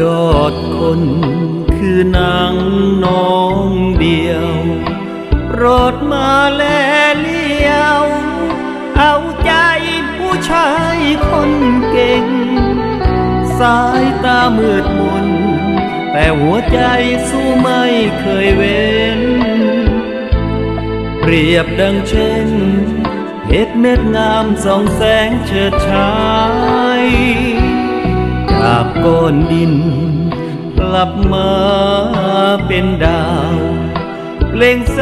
ยอดคนคือนางน้องเดียวรดมาแลเลี้ยว เอาใจผู้ชายคนเก่ง สายตามืดมน แต่หัวใจสู้ไม่เคยเว้น เปรียบดังเช่นเพชรเม็ดงามส่องแสงเฉิดฉาย จากก้อนดิน กลับมาเป็นดาวเปล่งแส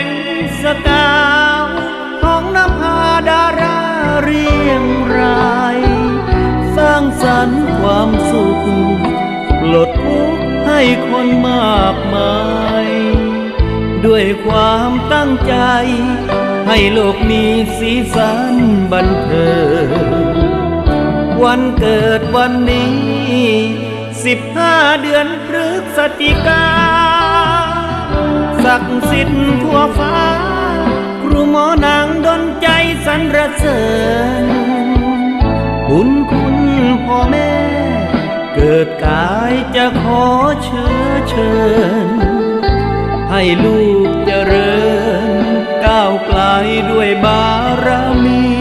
งสกาวของนภาดาราเรียงราย สร้างสรรค์ความสุขปลดทุกข์ให้คนมากมาย ด้วยความตั้งใจ ให้โลกมีสีสันบันเทิง วันเกิดวันนี้สิบห้าเดือนพฤศจิกาศักดิ์สิทธิ์ทั่วฟ้า ครูหมอนางดนใจสรรเสริญบุญคุณพ่อแม่ เกิดกายจะขอเชื้อเชิญ ให้ลูกเจริญ ก้าวไกลด้วยบารมี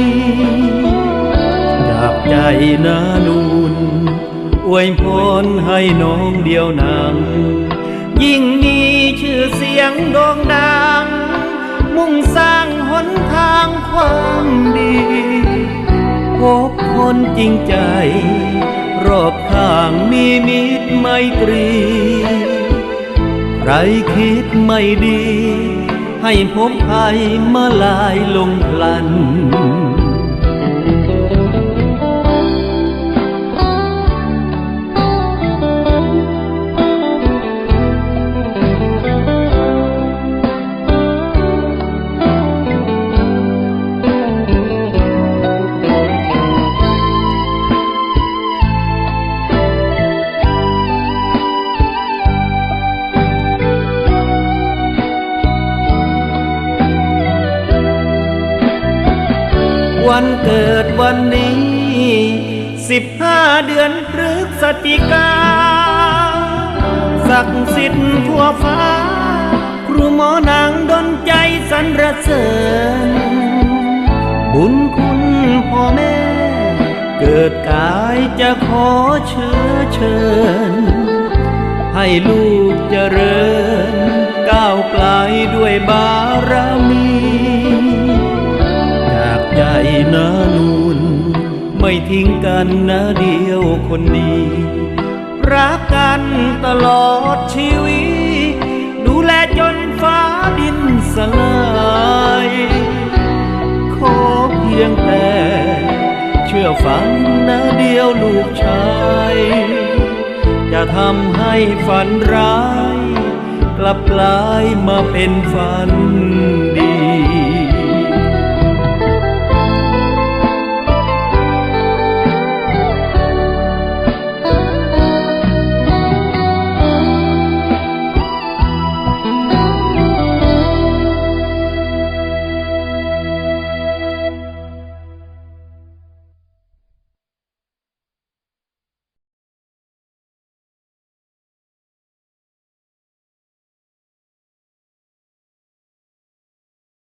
ใจนานูนอวยพรให้น้องเดียวนางยิ่งมีชื่อเสียงโด่งดัง มุ่งสร้างหนทางความดี พบคนจริงใจ รอบข้างมีมิตรไมตรี ใครคิดไม่ดี ให้พบภัยมาลายลงพลัน วันเกิดวันนี้สิบห้าเดือนพฤศจิกาศักดิ์สิทธิ์ทั่วฟ้า ครูหมอนางดนใจสรรเสริญ บุญคุณพ่อแม่ เกิดกายจะขอเชื้อเชิญ ให้ลูกเจริญ ก้าวไกลด้วยบา นานูนไม่ทิ้งกันนะเดียวคนดี รักกันตลอดชีวิต ดูแลจนฟ้าดินสลายขอเพียงแต่ เชื่อฝันนะเดียวลูกชายจะทำให้ฝันร้าย กลับกลายมาเป็นฝันดี